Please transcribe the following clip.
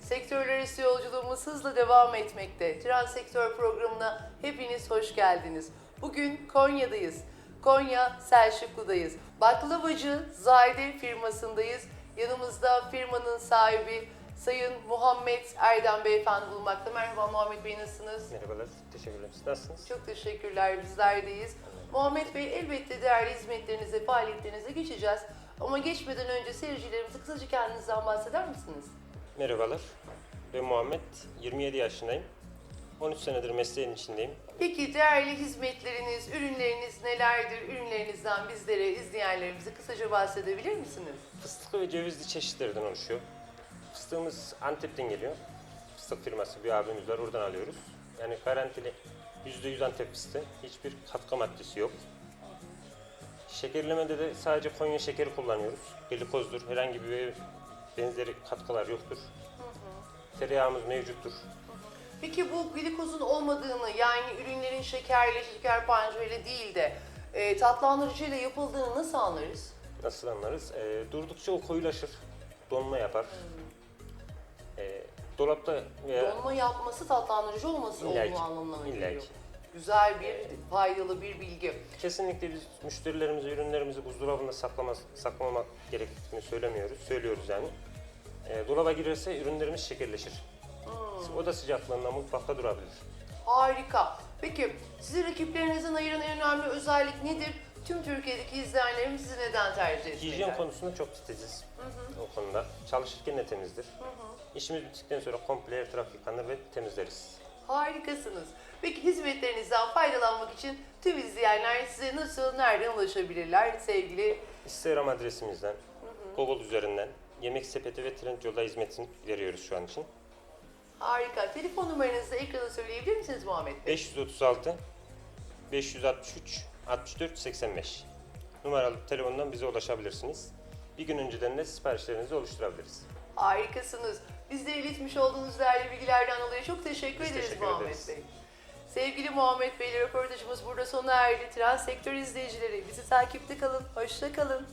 Sektörler arası yolculuğumuz hızla devam etmekte. Transsektör programına hepiniz hoş geldiniz. Bugün Konya'dayız. Konya Selçuklu'dayız. Baklavacı Zahide firmasındayız. Yanımızda firmanın sahibi Sayın Muhammed Erdem Beyefendi bulunmakta. Merhaba Muhammed Bey nasılsınız? Merhabalar, teşekkürler. Siz nasılsınız? Çok teşekkürler, bizlerdeyiz. Muhammed Bey elbette değerli hizmetlerinize, faaliyetlerinize geçeceğiz. Ama geçmeden önce seyircilerimize kısaca kendinizden bahseder misiniz? Merhabalar, ben Muhammed, 27 yaşındayım. 13 senedir mesleğin içindeyim. Peki değerli hizmetleriniz, ürünleriniz nelerdir? Ürünlerinizden bizlere, izleyenlerimize kısaca bahsedebilir misiniz? Fıstıklı ve cevizli çeşitlerden oluşuyor. Fıstığımız Antep'ten geliyor. Fıstık firması bir abimiz var, oradan alıyoruz. Yani garantili %100 Antep fıstığı, hiçbir katkı maddesi yok. Şekerlemede de sadece Konya şekeri kullanıyoruz. Glikozdur, herhangi bir benzeri katkılar yoktur. Tereyağımız mevcuttur. Peki bu glikozun olmadığını yani ürünlerin şekerli, şeker pancarıyla değil de e, tatlandırıcıyla yapıldığını nasıl anlarız? Nasıl anlarız? Ee, durdukça o koyulaşır, donma yapar. Ee, dolapta veya Donma yapması tatlandırıcı olması İlla olduğu anlamına geliyor? Güzel bir, faydalı bir bilgi. kesinlikle biz müşterilerimize ürünlerimizi buzdolabında saklamak, saklamamak gerektiğini söylemiyoruz, söylüyoruz yani. Ee, dolaba girerse ürünlerimiz şekerleşir. O da sıcaklığında mutfakta durabilir. Harika. Peki sizi rakiplerinizden ayıran en önemli özellik nedir? Tüm Türkiye'deki izleyenlerimiz sizi neden tercih etmeliler? Hijyen konusunda çok titiziz o konuda. Çalışırken de temizdir. İşimiz bittikten sonra komple her taraf yıkanır ve temizleriz. Harikasınız. Peki hizmetlerinizden faydalanmak için tüm izleyenler size nasıl, nereden ulaşabilirler sevgili? Instagram adresimizden, Google üzerinden yemek sepeti ve Trendyol'da hizmetini veriyoruz şu an için. Harika. Telefon numaranızı ekrana söyleyebilir misiniz Muhammed Bey? 536 563 64 85 numaralı telefondan bize ulaşabilirsiniz. Bir gün önceden de siparişlerinizi oluşturabiliriz. Harikasınız. Bizlere iletmiş olduğunuz değerli bilgilerden dolayı çok teşekkür Biz ederiz teşekkür Muhammed ederiz. Bey. Sevgili Muhammed Bey, röportajımız burada sona erdi. Trans sektör izleyicileri bizi takipte kalın. Hoşça kalın.